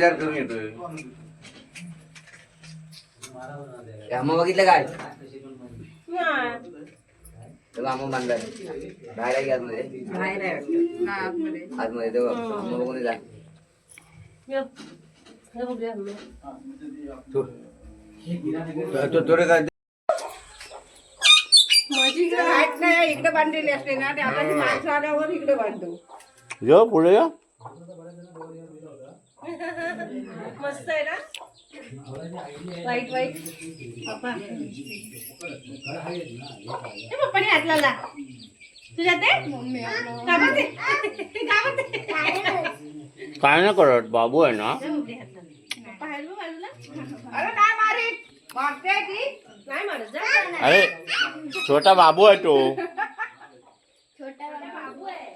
विचार करून येतोय. आम्हा बघितलं काय? बाहेर आहे की आतमध्ये? बाहेर आहे वाटतं. आतमध्ये. आतमध्ये तेव्हा. आम्हा बघून जा. थोडे काय माझी इकडे हात नाही इकडे बांधलेली असते ना ते आता ती माणसं आल्यावर इकडे बांधतो. यो पुढे या. मस्त आहे ना? वाईट वाईट. पप्पा. पप्पाने हात लावला. तुझ्या ते का म्हणते? का म्हणते? काय नाही करत बाबू आहे ना. अरे छोटा बाबू आहे तो. बाबू आहे.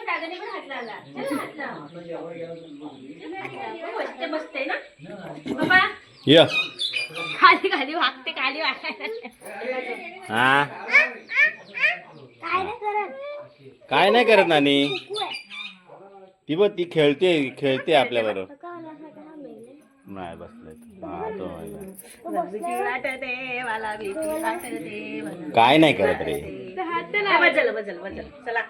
दादाने पण हात लावला. हात ना? बाबा. या. खाली खाली वागते खाली वागायला हा. काय नाही करत नानी? ती बघ ती खेळते खेळते आपल्या बरोबर नाही बसले हा तो आहे. वाटते मला भीती वाटते मला. काय नाही करत रे. हा, बजल बजल बजल चला.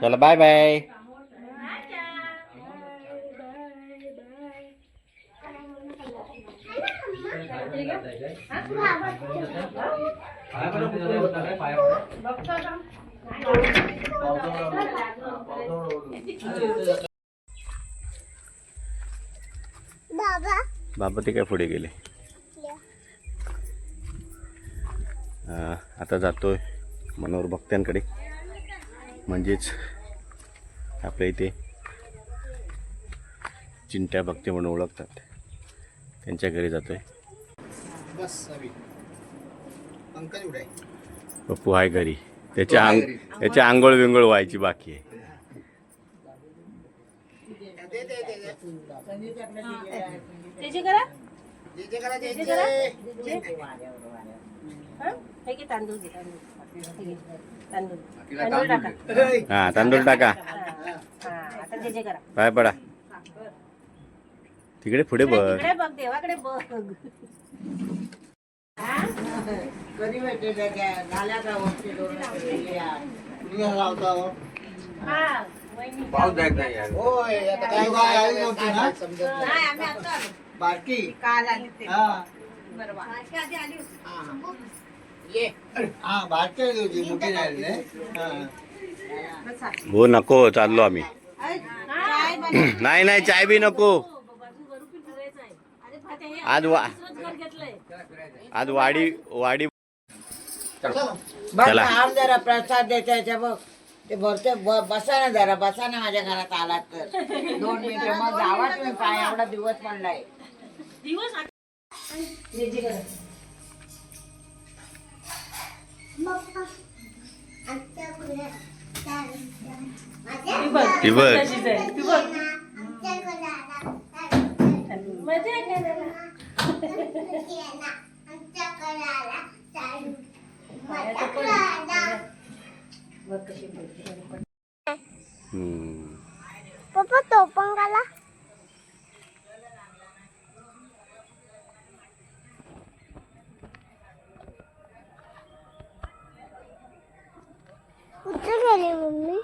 चला बाय बाय बाबा. ते काय पुढे गेले? आता जातोय मनोहर भक्त्यांकडे म्हणजेच आपल्या इथे चिंट्या भक्ती म्हणून ओळखतात. त्यांच्या घरी जातोय. पप्पू आहे घरी. त्याच्या अंग त्याच्या आंघोळ विंगोळ व्हायची बाकी आहे. त्याची करा त्याची करा हा? हे तांदूळ घे तांदूळ हे घे, तांदूळ तांदूळ टाका हा हा, हा, हा नाही, आम्ही आता आलो. बारकी. काल आली ते. हा. बरोबर बारकी आधी आली होती. हा. बारकी आली होती मोठी नाही. हा. हो नको चाललो आम्ही? नाही नाही चाय बी नको. हो, आज वा. आज वाडी वाडी चला. आम जरा प्रसाद द्यायच्या बघ. ते भरते बसा ना जरा बसा ना माझ्या घरात आलात तर. दोन मिनिटं मग जावा तुम्ही काय एवढा दिवस पडलाय. दिवस आठ- जे जे करा. ती बघ. ती बघ. तशीच आहे. ती बघ. मजा आहे का त्याला? बघ. पप्पा तो पण घाला कुठे गेली मम्मी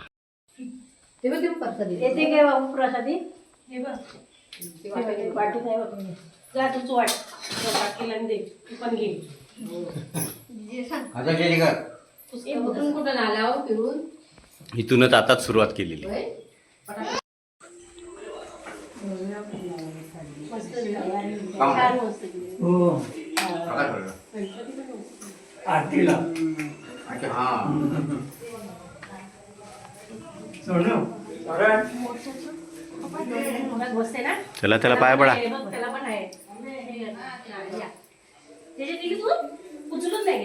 येते काय बाबू प्रसादी हे बघ ते वाटी वाटी नाही बघ जा तूच वाट बाटलीला आणि दे तू पण घे आता केली का कुठून कुठून आला फिरून? इथूनच आताच सुरुवात केलेली. आरतीला. हा चला त्याला पाय पडा. बघ, त्याला पण आहे. हे, तू उचलून नाही.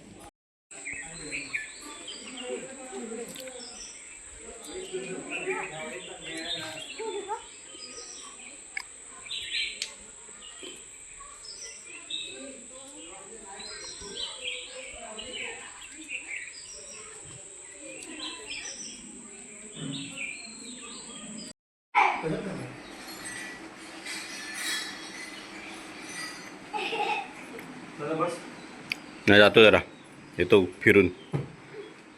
नाही जातो जरा. येतो फिरून.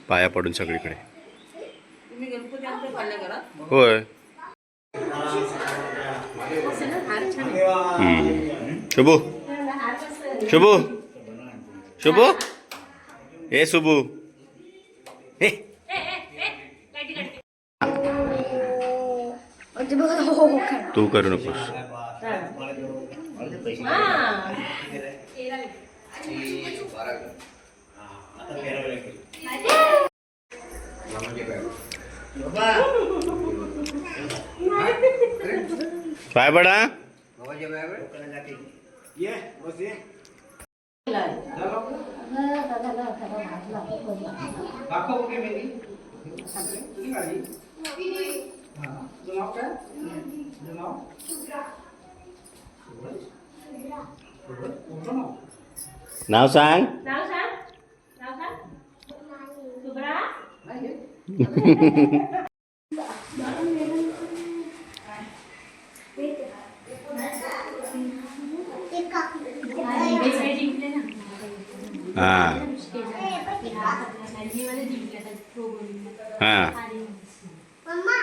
पाया पडून सगळीकडे. होय. शुभू. शुभू. शुभू. हे शुभू. हे तू करू नकोस. हा. पडा बाबाच्या पायावर नाव? सांग नाव? सांग नाव सांग शुभ्रा हे जिंकले ना हा हा मम्मा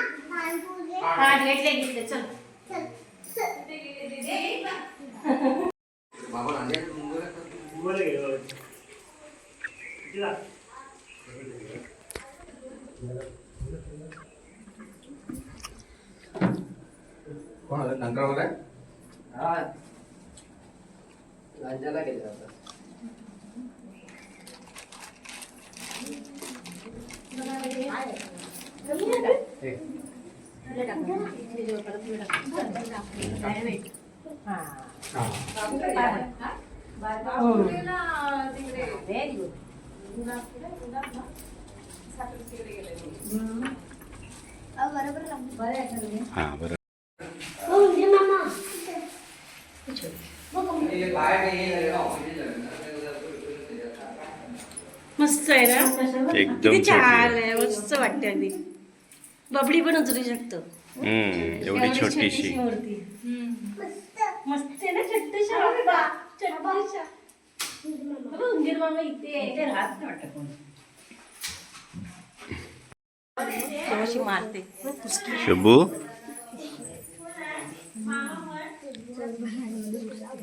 कोण आलं नंतर काय हा राज्याला गेले आता हा बरं बाहेर नाही मस्त आहे ना? एकदम किती छान आहे मस्त वाटते अगदी. बबडी पण उचलू शकतो हम्म एवढी छोटीशी. मूर्ती मस्त आहे ना छोटीशी बाबा छोटीशा बाबा उंदीर मामा इथे. आहे. इथे राहत नाही वाटत कोण. थोडीशी मारते. पुसकी. शुभू?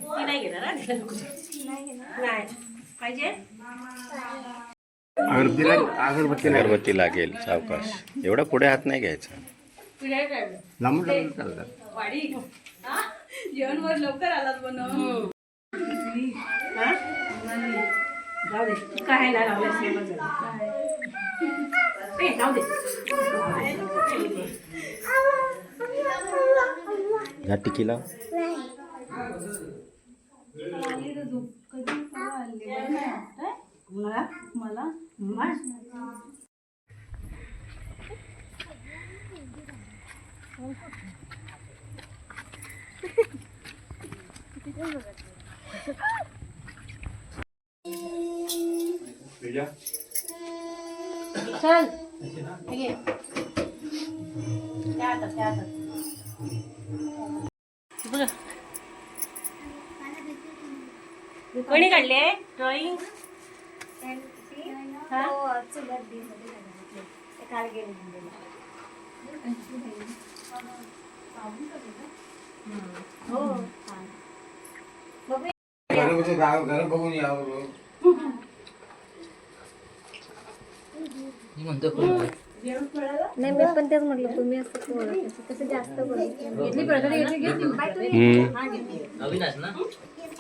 ती नाही घेणार हा, तिला नको. नाही. पाहिजे? अगरबत्तीला अगरबत्ती अगरबत्ती लागेल सावकाश. एवढा पुढे हात नाही घ्यायचा. तुला काय? काढलं? लांबून लांबून चालतात. वाडी. हा? जेवण वर लवकर आलात बनव हा? जाऊ दे. काय जाऊ दे. टिकी लाव. मला? काढले ड्रॉइंग हा? हो? घर घर बघून यावं म्हणतो नाही मी पण तेच म्हटलं तुम्ही असं बोलत कसं जास्त बोलत हम्म. अविनाश ना?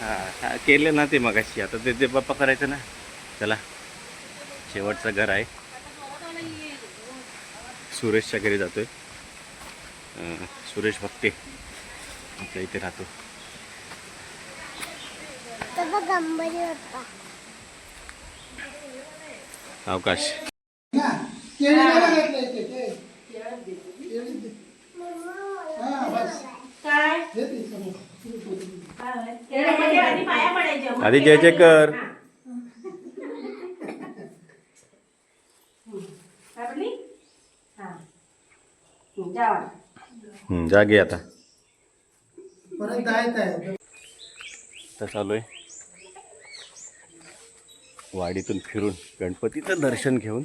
हा केलं ना ते मगाशी. आता ते ते बाप्पा करायचं ना. चला. शेवटचं घर आहे. सुरेशच्या घरी जातोय. सुरेश भक्ते आपल्या इथे राहतो. अवकाश काय त्याच्यामध्ये आधी पाया पडायच्या मग आधी जय जय कर जा घे आता. तर चालू आहे. वाडीतून फिरून गणपतीचं दर्शन घेऊन.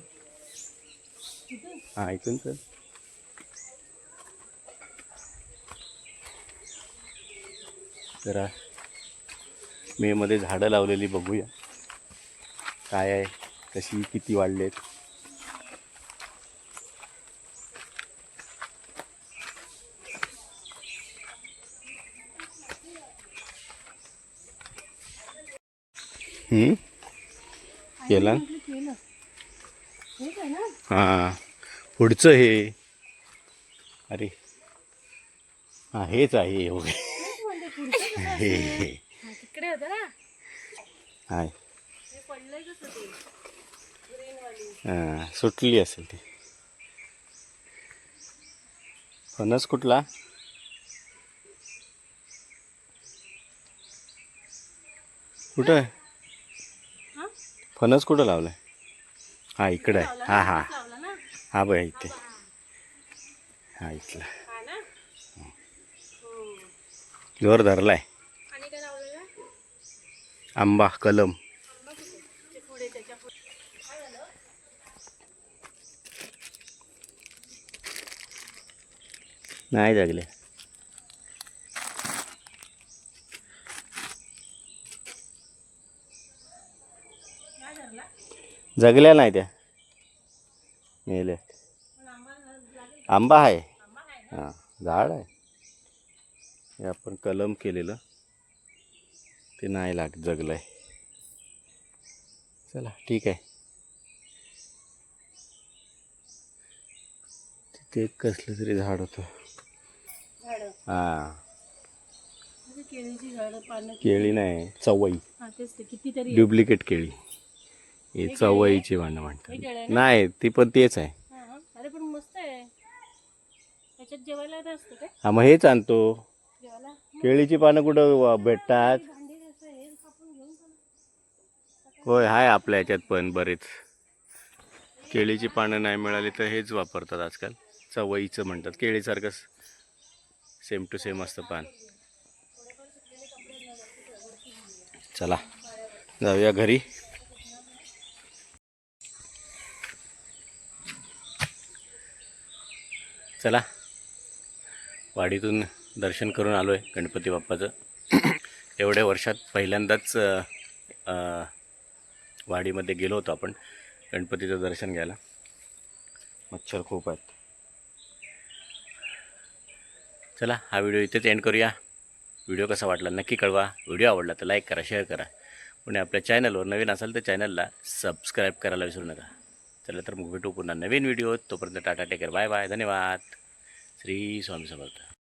हा ऐकून सर जरा मेमध्ये झाडं लावलेली बघूया. काय आहे कशी किती वाढलेत. हं? केला? हां पुढचं हे. अरे हां हेच आहे हे. तिकडे होतं ना? हाय. हां सुटली असेल ती. फणस कुठला? कुठं? आहे फणस कुठं लावलाय? हा इकडं आहे. हा हा. हा बघ इथे. हा इथला. जोर धरलाय. आंबा कलम. नाही लागले. जगल्या नाही त्या. मेले आंबा आहे. हां झाड आहे. हे आपण कलम केलेलं. ते नाही लाग जगलं आहे चला ठीक आहे. तिथे एक कसलं तरी झाड होतं. हां. केळी नाही चवई. डुप्लिकेट केळी. हे चवईची भांडं म्हणतात. नाही ती पण तेच आहे. हा मग हेच आणतो. केळीची पानं कुठं भेटतात? होय आहे आपल्या याच्यात पण बरेच. केळीची पानं नाही मिळाली तर हेच वापरतात आजकाल. चवईचं म्हणतात. केळीसारखं सेम टू सेम असतं पान. चला जाऊया घरी. चला वाडीतून दर्शन करून आलो आहे गणपती बाप्पाचं. एवढ्या वर्षात पहिल्यांदाच वाडीमध्ये गेलो होतो आपण गणपतीचं दर्शन घ्यायला. मच्छर खूप आहेत. चला हा व्हिडिओ इथेच एंड करूया. व्हिडिओ कसा वाटला नक्की कळवा. व्हिडिओ आवडला तर लाईक करा शेअर करा. पुणे आपल्या चॅनलवर नवीन असाल तर चॅनलला सबस्क्राईब करायला विसरू नका. चला तर मग भेटू पुन्हा नवीन व्हिडिओ तोपर्यंत टाटा टेकर बाय बाय. धन्यवाद. श्री स्वामी समर्थ.